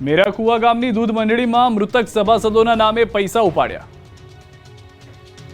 મેરાકુવા ગામની દૂધ મંડળીમાં મૃતક સભાસદોના નામે પૈસા ઉપાડ્યા.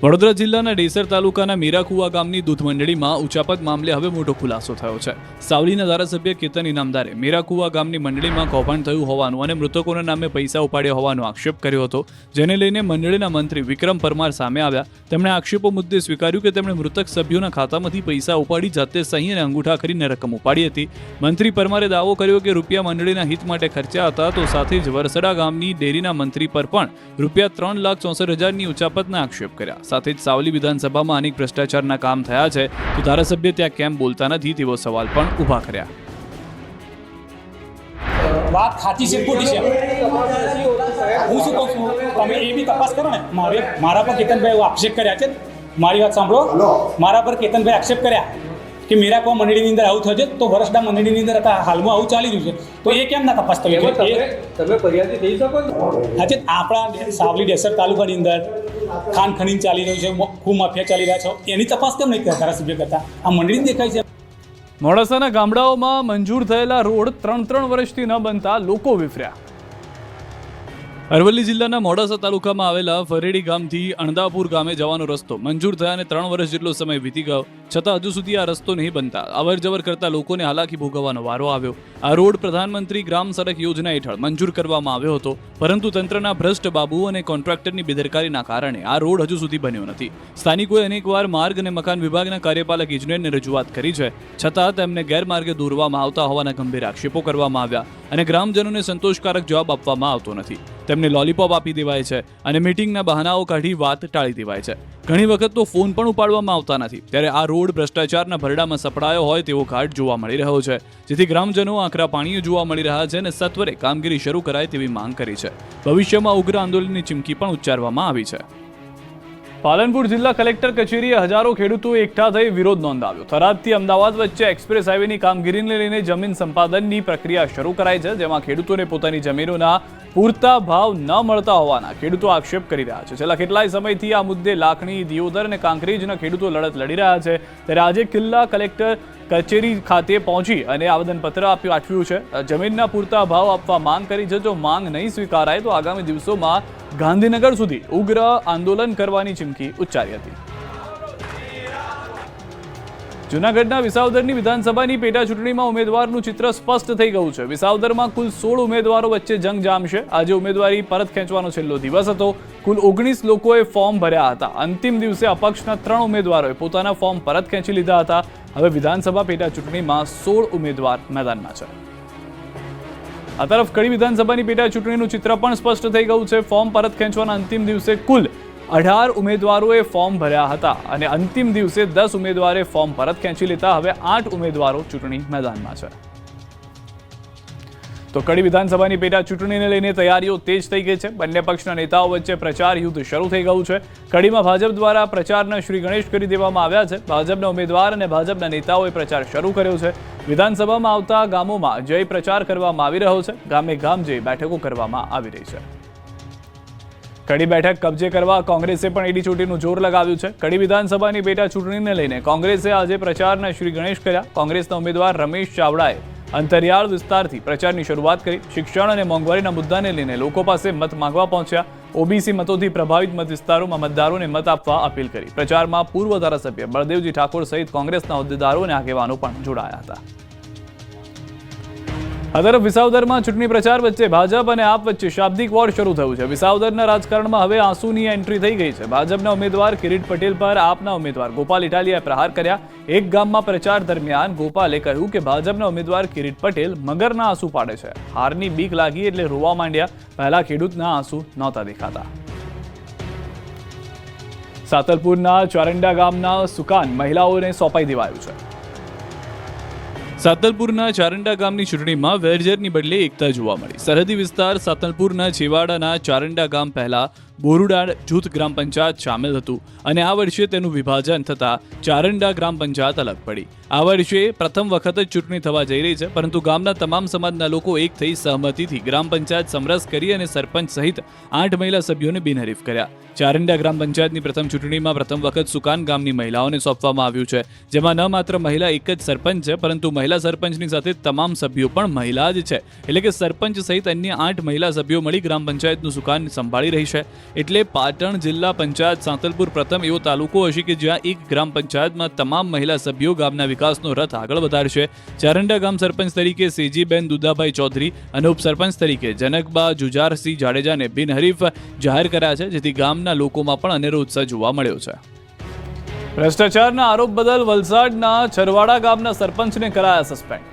વડોદરા જિલ્લાના ડેસર તાલુકાના મીરાકુવા ગામની દૂધ મંડળીમાં ઉચાપત મામલે હવે મોટો ખુલાસો થયો છે. સાવલીના ધારાસભ્ય કેતન ઇનામદારે મીરાકુવા ગામની મંડળીમાં કૌભાંડ થયું હોવાનું અને મૃતકોના નામે પૈસા ઉપાડ્યા હોવાનો આક્ષેપ કર્યો હતો. જેને લઈને મંડળીના મંત્રી વિક્રમ પરમાર સામે આવ્યા. તેમણે આક્ષેપો મુદ્દે સ્વીકાર્યું કે તેમણે મૃતક સભ્યોના ખાતામાંથી પૈસા ઉપાડી જાતે સહી અને અંગૂઠા કરીને રકમ ઉપાડી હતી. મંત્રી પરમારે દાવો કર્યો કે રૂપિયા મંડળીના હિત માટે ખર્ચ્યા હતા તો સાથે જ વરસડા ગામની ડેરીના મંત્રી પર પણ રૂપિયા ત્રણ લાખ ચોસઠ હજારની ઉચાપતના આક્ષેપ કર્યા. સાથે જ સાવલી વિધાનસભામાં અનેક ભ્રષ્ટાચારના કામ થયા છે તો ધારાસભ્ય ત્યાં કેમ બોલતા નથી તેવો સવાલ પણ ઊભા કર્યા. વાત ખાતી છે ખોટી છે? હું શું કહું છું? તમે એ બી તપાસ કરો ને. મારે મારા પર કેતનભાઈ એવો આક્ષેપ કર્યા છે. મારી વાત સાંભળો. મારા પર કેતનભાઈ આક્ષેપ કર્યા કે મેરા કો મંડળીની અંદર આવું થયું છે તો વરસડા મંડળીની અંદર હતા હાલમાં આવું ચાલી રહ્યું છે. તો એ કેમ ના તપાસ કરી એમાં તમે ફરિયાદી થઈ શકો હા આપણા સાવલી ડેસર તાલુકાની અંદર ખાન ખનીન ચાલી રહ્યું છે ખૂબ માફિયા ચાલી રહ્યા છે. એની તપાસ કેમ નહીં ધારાસભ્ય કરતા? આ મંડળી દેખાય છે. મોડાસાના ગામડાઓમાં મંજૂર થયેલા રોડ ત્રણ ત્રણ વર્ષથી ન બનતા લોકો વિફર્યા. અરવલ્લી જિલ્લાના મોડાસા તાલુકામાં આવેલા ફરેડી ગામથી અણદાપુર ગામે જવાનો રસ્તો મંજૂર થયાને ત્રણ વર્ષ જેટલો સમય વીતી ગયો. છતાં હજુ સુધી આ રસ્તો નહીં બનતા. અવર જવર કરતા લોકોને હાલાકી ભોગવવાનો વારો આવ્યો. આ રોડ પ્રધાનમંત્રી ગ્રામ સડક યોજના હેઠળ મંજૂર કરવામાં આવ્યો હતો. પરંતુ તંત્રના ભ્રષ્ટ બાબુ અને કોન્ટ્રાક્ટરની બેદરકારીના કારણે આ રોડ હજુ સુધી બન્યો નથી. સ્થાનિકોએ અનેકવાર માર્ગ અને મકાન વિભાગના કાર્યપાલક ઇજનેરને રજૂઆત કરી છે. છતાં તેમને ગેરમાર્ગે દોરવામાં આવતા હોવાના ગંભીર આક્ષેપો કરવામાં આવ્યા અને ગ્રામજનોને સંતોષકારક જવાબ આપવામાં આવતો નથી. તેમને લોલીપોપ આપી દેવાય છે અને મીટિંગના બહાનાઓ કાઢી વાત ટાળી દેવાય છે. ઘણી વખત તો ફોન પણ ઉપાડવામાં આવતા નથી. ત્યારે આ રોડ ભ્રષ્ટાચારના ભરડામાં સપડાયો હોય તેવો ઘાટ જોવા મળી રહ્યો છે. જેથી ગ્રામજનો આકરા પાણીએ જોવા મળી રહ્યા છે અને સત્વરે કામગીરી શરૂ કરાય તેવી માંગ કરી છે. ભવિષ્યમાં ઉગ્ર આંદોલનની ચીમકી પણ ઉચ્ચારવામાં આવી છે. પાલનપુર જિલ્લા કલેક્ટર કચેરીએ હજારો ખેડૂતો એકઠા થઈ વિરોધ નોંધાવ્યો. થરાદથી અમદાવાદ વચ્ચે એક્સપ્રેસ હાઈવેની કામગીરીને લઈને જમીન સંપાદનની પ્રક્રિયા શરૂ કરાઈ છે, જેમાં ખેડૂતોને પોતાની જમીનોના પૂરતા ભાવ ન મળતા હોવાના ખેડૂતો આક્ષેપ કરી રહ્યા છે. છેલ્લા કેટલાય સમયથી આ મુદ્દે લાખણી, દિયોદર અને કાંકરેજના ખેડૂતો લડત લડી રહ્યા છે. ત્યારે આજે કિલ્લા કલેક્ટર કચેરી ખાતે પહોંચી અને આવેદનપત્ર આપ્યું આઠવ્યું છે. જમીનના પૂરતા ભાવ આપવા માંગ કરી છે. જો માંગ નહીં સ્વીકારાય, તો આગામી દિવસોમાં ગાંધીનગર સુધી ઉગ્ર આંદોલન કરવાની ચીમકી ઉચ્ચારી હતી. જૂનાગઢના વિસાવદરની વિધાનસભાની પેટા ચૂંટણીમાં ઉમેદવારનું ચિત્ર સ્પષ્ટ થઈ ગયું છે. વિસાવદરમાં કુલ સોળ ઉમેદવારો વચ્ચે જંગ જામશે. આજે ઉમેદવારી પરત ખેંચવાનો છેલ્લો દિવસ હતો. કુલ ઓગણીસ લોકોએ ફોર્મ ભર્યા હતા. અંતિમ દિવસે અપક્ષના ત્રણ ઉમેદવારોએ પોતાના ફોર્મ પરત ખેંચી લીધા હતા. હવે વિધાનસભા પેટા ચૂંટણીમાં સોળ ઉમેદવાર મેદાનમાં છે. આ તરફ કડી વિધાનસભાની પેટા ચૂંટણીનું ચિત્ર પણ સ્પષ્ટ થઈ ગયું છે. ફોર્મ પરત ખેંચવાના અંતિમ દિવસે કુલ અઢાર ઉમેદવારોએ ફોર્મ ભર્યા હતા અને અંતિમ દિવસે દસ ઉમેદવારે ફોર્મ પરત ખેંચી લેતા હવે આઠ ઉમેદવારો ચૂંટણી મેદાનમાં છે. તો કડી વિધાનસભાની પેટા ચૂંટણીને લઈને તૈયારીઓ તેજ થઈ ગઈ છે. બંને પક્ષના નેતાઓ વચ્ચે પ્રચાર યુદ્ધ શરૂ થઈ ગયું છે. કડીમાં ભાજપ દ્વારા પ્રચારના શ્રી ગણેશ કરી દેવામાં આવ્યા છે. ભાજપના ઉમેદવાર અને ભાજપના નેતાઓએ પ્રચાર શરૂ કર્યો છે. વિધાનસભામાં આવતા ગામોમાં જય પ્રચાર કરવામાં આવી રહ્યો છે. ગામે ગામ જઈ બેઠકો કરવામાં આવી રહી છે. કડી બેઠક કબજે કરવા કોંગ્રેસે પણ એડી ચૂંટણીનું જોર લગાવ્યું છે. કડી વિધાનસભાની પેટા ચૂંટણીને લઈને કોંગ્રેસે આજે પ્રચારના શ્રી ગણેશ કર્યા. કોંગ્રેસના ઉમેદવાર રમેશ ચાવડાએ અંતરિયાળ વિસ્તારથી પ્રચારની શરૂઆત કરી શિક્ષણ અને મોંઘવારીના મુદ્દાને લઈને લોકો પાસે મત માંગવા પહોંચ્યા. ઓબીસી મતોથી પ્રભાવિત મત વિસ્તારોમાં મતદારોને મત આપવા અપીલ કરી. પ્રચારમાં પૂર્વ ધારાસભ્ય બળદેવજી ઠાકોર સહિત કોંગ્રેસના હોદ્દેદારો અને આગેવાનો પણ જોડાયા હતા. આ તરફ વિસાવદરમાં ચૂંટણી પ્રચાર વચ્ચે ભાજપ અને આપ વચ્ચે શાબ્દિક વોર શરૂ થયું છે. વિસાવદરના રાજકારણમાં હવે આંસુની એન્ટ્રી થઈ ગઈ છે. ભાજપના ઉમેદવાર કિરીટ પટેલ પર આપના ઉમેદવાર ગોપાલ ઇટાલિયાએ પ્રહાર કર્યા. એક ગામમાં પ્રચાર દરમિયાન ગોપાલે કહ્યું કે ભાજપના ઉમેદવાર કિરીટ પટેલ મગરના આંસુ પાડે છે. હારની બીક લાગી એટલે રોવા માંડ્યા. પહેલા ખેડૂતના આંસુ નહોતા દેખાતા. સાતલપુરના ચારંડા ગામના સુકાન મહિલાઓને સોંપાઈ દેવાયું છે. સાતલપુરના ચારંડા ગામની ચૂંટણીમાં વેરઝેરની બદલે એકતા જોવા મળી. સરહદી વિસ્તાર સાતલપુરના છેવાડાના ચારંડા ગામ પહેલા બોરુડા જૂથ ગ્રામ પંચાયત સામેલ હતું અને આ વર્ષે તેનું વિભાજન થતાં ચારંડા ગ્રામ પંચાયત અલગ પડી. આ વર્ષે પ્રથમ વખત જ ચૂંટણી થવા જઈ રહી છે, પરંતુ ગામના તમામ સમાજના લોકો એક થઈ સહમતિથી ગ્રામ પંચાયત સમરસ કરી અને સરપંચ સહિત આઠ મહિલા સભ્યોને બિનહરીફ કર્યા. ચારંડા ગ્રામ પંચાયતની પ્રથમ ચૂંટણીમાં પ્રથમ વખત સુકાન ગામની મહિલાઓને સોંપવામાં આવ્યું છે, જેમાં ન માત્ર મહિલા એક જ સરપંચ છે, પરંતુ મહિલા સરપંચની સાથે તમામ સભ્યો પણ મહિલા જ છે. એટલે કે સરપંચ સહિત અન્ય આઠ મહિલા સભ્યો મળી ગ્રામ પંચાયતનું સુકાન સંભાળી રહી છે. એટલે પાટણ જિલ્લા પંચાયત સાંતલપુર પ્રથમ એવો તાલુકો હશે કે જ્યાં એક ગ્રામ પંચાયતમાં તમામ મહિલા સભ્યો ગામના વિકાસનો રથ આગળ વધારશે. ચારંડા ગામ સરપંચ તરીકે સેજીબેન દુદાભાઈ ચૌધરી અને ઉપસરપંચ તરીકે જનકબા જુજારસિંહ જાડેજાને બિનહરીફ જાહેર કર્યા છે, જેથી ગામના લોકોમાં પણ અનેરો ઉત્સાહ જોવા મળ્યો છે. ભ્રષ્ટાચારના આરોપ બદલ વલસાડના છરવાડા ગામના સરપંચને કરાયા સસ્પેન્ડ.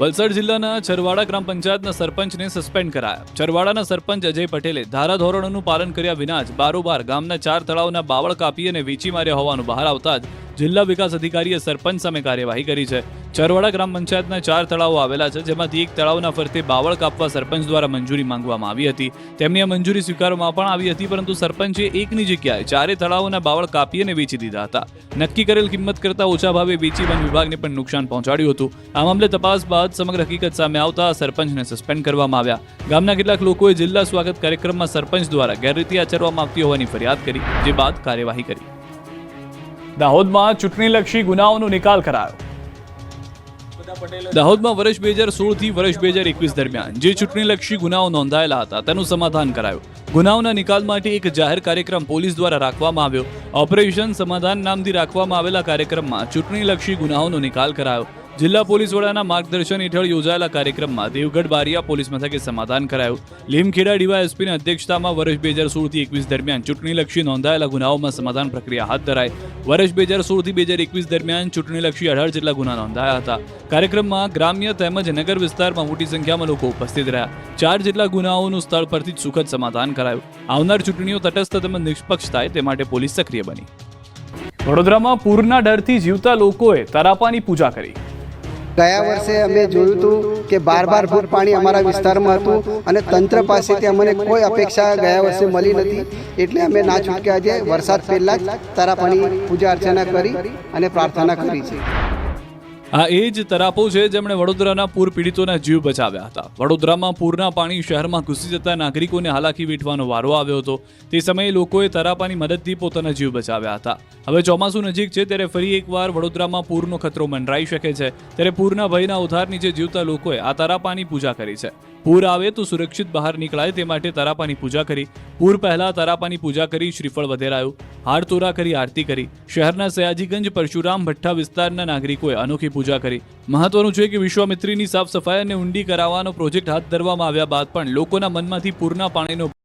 વલસાડ જિલ્લાના છરવાડા ગ્રામ પંચાયતના સરપંચને સસ્પેન્ડ કરાયા. છરવાડાના સરપંચ અજય પટેલે ધારાધોરણોનું પાલન કર્યા વિના જ બારોબાર ગામના ચાર તળાવના બાવળ કાપી અને વેચી માર્યા હોવાનું બહાર આવતા જ જિલ્લા વિકાસ અધિકારીએ સરપંચ સામે કાર્યવાહી કરી છે. ચરવાડા ગ્રામ પંચાયતના ચાર તળાવો આવેલા છે, જેમાંથી એક તળાવના ફરતે બાવળ કાપવા સરપંચ દ્વારા મંજૂરી માંગવામાં આવી હતી. તેમની આ મંજૂરી સ્વીકારવામાં પણ આવી હતી, પરંતુ સરપંચે એકની જગ્યાએ ચારે તળાવોના બાવળ કાપી અને વેચી દીધા હતા. નક્કી કરેલ કિંમત કરતાં ઓછા ભાવે વેચી વન વિભાગને પણ નુકસાન પહોંચાડ્યું હતું. આ મામલે તપાસ બાદ સમગ્ર હકીકત સામે આવતા સરપંચને સસ્પેન્ડ કરવામાં આવ્યા. ગામના કેટલાક લોકોએ જિલ્લા સ્વાગત કાર્યક્રમમાં સરપંચ દ્વારા ગેરરીતિ આચરવામાં આવતી હોવાની ફરિયાદ કરી, જે બાદ કાર્યવાહી કરી. દાહોદમાં ચૂંટણીલક્ષી ગુનાઓનો નિકાલ કરાયો. દાહોદમાં વર્ષ બે હજાર સોળથી વર્ષ બે હજાર એકવીસ દરમિયાન જે ચૂંટણીલક્ષી ગુનાઓ નોંધાયેલા હતા તેનું સમાધાન કરાયું. ગુનાઓના નિકાલ માટે એક જાહેર કાર્યક્રમ પોલીસ દ્વારા રાખવામાં આવ્યો. ઓપરેશન સમાધાન નામથી રાખવામાં આવેલા કાર્યક્રમમાં ચૂંટણીલક્ષી ગુનાઓનો નિકાલ કરાયો. જિલ્લા પોલીસ વડાના માર્ગદર્શન હેઠળ યોજાયેલા કાર્યક્રમમાં દેવગઢ બારિયા પોલીસ મથકે સમાધાન કરાયું. લીમખેડા ડીવાયએસપીની અધ્યક્ષતામાં વર્ષ બે હજાર સોળથી એકવીસ દરમિયાન ચૂંટણીલક્ષી નોંધાયેલા ગુનાઓમાં સમાધાન પ્રક્રિયા હાથ ધરાઈ. વર્ષ બે હજાર સોળથી બે હજાર એકવીસ દરમિયાન ચૂંટણીલક્ષી અઢાર જેટલા ગુના નોંધાયા હતા. કાર્યક્રમમાં ગ્રામ્ય તેમજ નગર વિસ્તારમાં મોટી સંખ્યામાં લોકો ઉપસ્થિત રહ્યા. ચાર જેટલા ગુનાઓનું સ્થળ પરથી જ સુખદ સમાધાન કરાયું. આવનાર ચૂંટણીઓ તટસ્થ તેમજ નિષ્પક્ષ થાય તે માટે પોલીસ સક્રિય બની. વડોદરામાં પૂરના ડરથી જીવતા લોકોએ તરાપાની પૂજા કરી. ગયા વર્ષે અમે જોયું હતું કે બાર બાર ફૂટ પાણી અમારા વિસ્તારમાં હતું અને તંત્ર પાસેથી અમને કોઈ અપેક્ષા ગયા વર્ષે મળી નથી. એટલે અમે ના છૂટક્યા આજે વરસાદ પહેલાં જ તારાપાણી પૂજા અર્ચના કરી અને પ્રાર્થના કરી છે. આ એ જ તરાપો છે જેમણે વડોદરાના પૂર પીડિતોના જીવ બચાવ્યા હતા. વડોદરામાં પૂરના પાણી શહેરમાં ઘૂસી જતા નાગરિકોને હાલાકી વેઠવાનો વારો આવ્યો હતો. તે સમયે લોકોએ તરાપાની મદદથી પોતાના જીવ બચાવ્યા હતા. હવે ચોમાસું નજીક છે ત્યારે ફરી એકવાર વડોદરામાં પૂરનો ખતરો મંડરાઈ શકે છે. ત્યારે પૂરના ભયના ઉધાર નીચે જીવતા લોકોએ આ તરાપાની પૂજા કરી છે. પૂર આવે તો સુરક્ષિત બહાર નીકળાય તે માટે તરાપાની પૂજા કરી. પૂર પહેલા તરાપાની પૂજા કરી, શ્રીફળ વધેરાયું. હાર તોરા કરી, આરતી કરી. શહેરના સયાજીગંજ, પરશુરામ ભઠ્ઠા વિસ્તારના નાગરિકોએ અનોખી પૂજા કરી. મહત્વનું છે કે વિશ્વામિત્રીની સાફ સફાઈ અને ઊંડી કરાવવાનો પ્રોજેક્ટ હાથ ધરવામાં આવ્યા બાદ પણ લોકોના મનમાંથી પૂરના પાણીનો